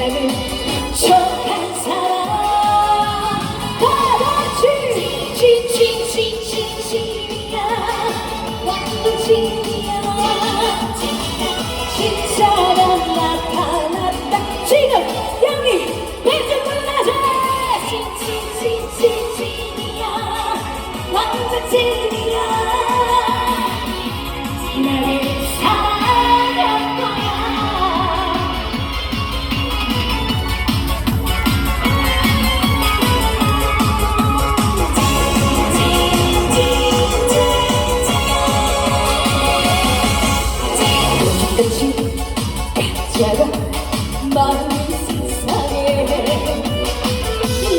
진진진진진진이야. 완전 진이야. 완전 진이야 가짜가 많은 세상에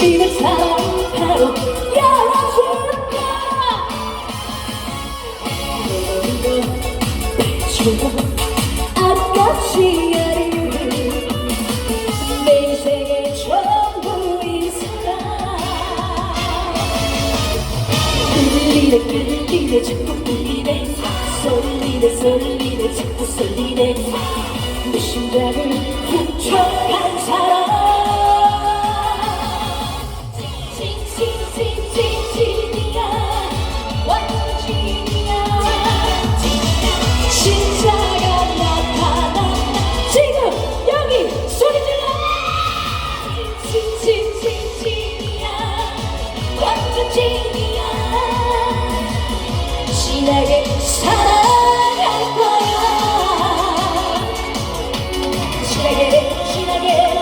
네가 사랑 바로 열어줄까. 주고 아깝지 않은 내 인생의 전부인 사랑 끌리네 끌리네 자꾸 끌리네. 자꾸 쏠리네 작은 부족한 사람. 신이야. 신에게 yeah.